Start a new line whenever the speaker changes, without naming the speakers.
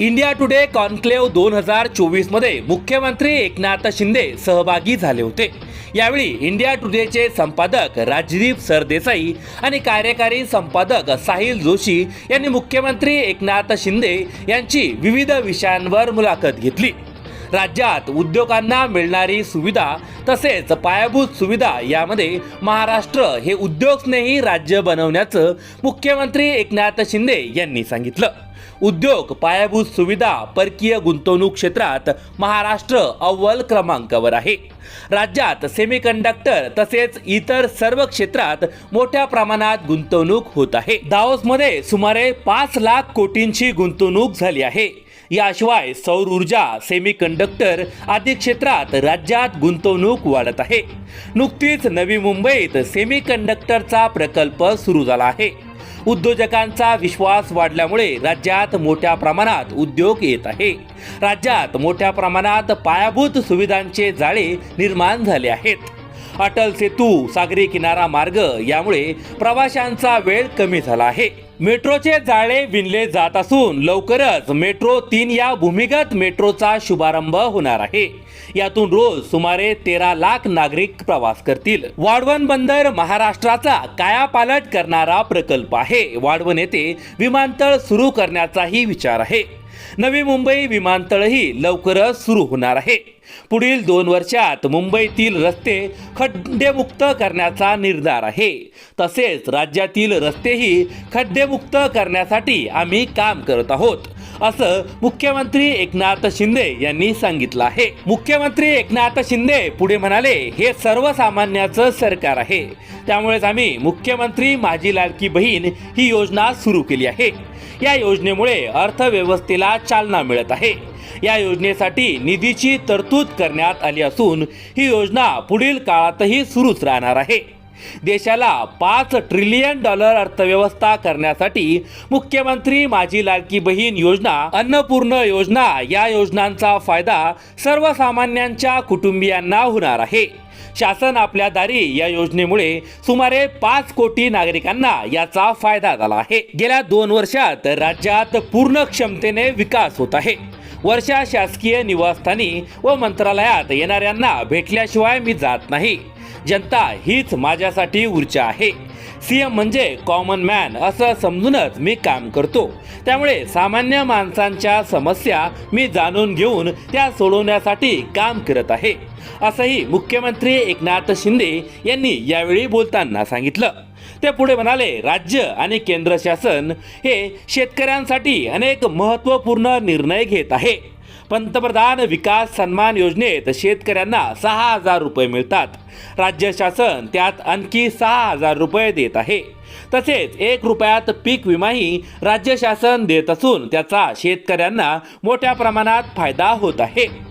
India today conclave दोन हजार चोवीसमध्ये मुख्यमंत्री एकनाथ शिंदे सहभागी झाले होते. यावेळी इंडिया टुडेचे संपादक राजदीप सरदेसाई आणि कार्यकारी संपादक साहिल जोशी यांनी मुख्यमंत्री एकनाथ शिंदे यांची विविध विषयांवर मुलाखत घेतली. राज्यात उद्योगांना मिळणारी सुविधा तसेच पायाभूत सुविधा यामध्ये महाराष्ट्र हे उद्योगस्नेही राज्य बनवण्याचं मुख्यमंत्री एकनाथ शिंदे यांनी सांगितलं. उद्योग पायाभूत सुविधा परकीय गुंतवणूक क्षेत्रात महाराष्ट्र अव्वल क्रमांकावर आहे. राज्यात सेमीकंडक्टर तसेच इतर सर्व क्षेत्रात मोठ्या प्रमाणात गुंतवणूक होत आहे. दाओसमध्ये सुमारे पाच लाख कोटींची गुंतवणूक झाली आहे. याशिवाय सौर ऊर्जा सेमीकंडक्टर आदी क्षेत्रात राज्यात गुंतवणूक वाढत आहे. नुकतीच नवी मुंबईत सेमीकंडक्टरचा प्रकल्प सुरू झाला आहे. उद्योजकांचा विश्वास वाढल्यामुळे राज्यात मोठ्या प्रमाणात उद्योग येत आहे. राज्यात मोठ्या प्रमाणात पायाभूत सुविधांचे जाळे निर्माण झाले आहेत. अटल सेतू सागरी किनारा मार्ग यामुळे प्रवाशांचा वेळ कमी झाला आहे. मेट्रोचे जाळे विणले जात असून लवकरच मेट्रो तीन या भूमिगत मेट्रोचा शुभारंभ होणार आहे. यातून रोज सुमारे तेरा लाख नागरिक प्रवास करतील. वाढवण बंदर महाराष्ट्राचा कायापालट करणारा प्रकल्प आहे. वाढवण येथे विमानतळ सुरू करण्याचाही विचार आहे. नवी मुंबई विमानतळही लवकरच सुरू होणार आहे. पुढील दोन वर्षात मुंबईतील रस्ते खड्डेमुक्त करण्याचा निर्धार आहे. तसेच राज्यातील रस्तेही खड्डेमुक्त करण्यासाठी आम्ही काम करत आहोत. असं मुख्यमंत्री एकनाथ शिंदे यांनी सांगितलं आहे. मुख्यमंत्री एकनाथ शिंदे पुढे म्हणाले हे सर्वसामान्याचं सरकार आहे. त्यामुळेच आम्ही मुख्यमंत्री माझी लाडकी बहीण ही योजना सुरू केली आहे. या योजनेमुळे अर्थव्यवस्थेला चालना मिळत आहे. या योजनेसाठी निधीची तरतूद करण्यात आली असून ही योजना पुढील काळातही सुरूच राहणार आहे. देशाला पाच ट्रिलियन डॉलर अर्थव्यवस्था करण्यासाठी मुख्यमंत्री माझी लाडकी बहीण योजना अन्नपूर्ण योजना या योजनांचा फायदा सर्वसामान्यांच्या कुटुंबियांना होणार आहे. शासन आपल्या दारी या योजनेमुळे सुमारे पाच कोटी नागरिकांना याचा फायदा झाला आहे. गेल्या दोन वर्षात राज्यात पूर्ण क्षमतेने विकास होत आहे. वर्षा शासकीय निवासस्थानी व मंत्रालयात येणाऱ्यांना भेटल्याशिवाय मी जात नाही. जनता हीच माझ्यासाठी ऊर्जा आहे. सीएम म्हणजे कॉमन मॅन असं समजूनच मी काम करतो. त्यामुळे सामान्य माणसांच्या समस्या मी जाणून घेऊन त्या सोडवण्यासाठी काम करत आहे. असंही मुख्यमंत्री एकनाथ शिंदे यांनी यावेळी बोलताना सांगितलं. ते पुढे म्हणाले राज्य आणि केंद्र शासन हे शेतकऱ्यांसाठी अनेक महत्त्वपूर्ण निर्णय घेत आहे. पंतप्रधान विकास सन्मान योजनेत शेतकऱ्यांना सहा हजार रुपये मिळतात. राज्य शासन त्यात आणखी सहा हजार रुपये देत आहे. तसेच एक रुपयात पीक विमाही राज्य शासन देत असून त्याचा शेतकऱ्यांना मोठ्या प्रमाणात फायदा होत आहे.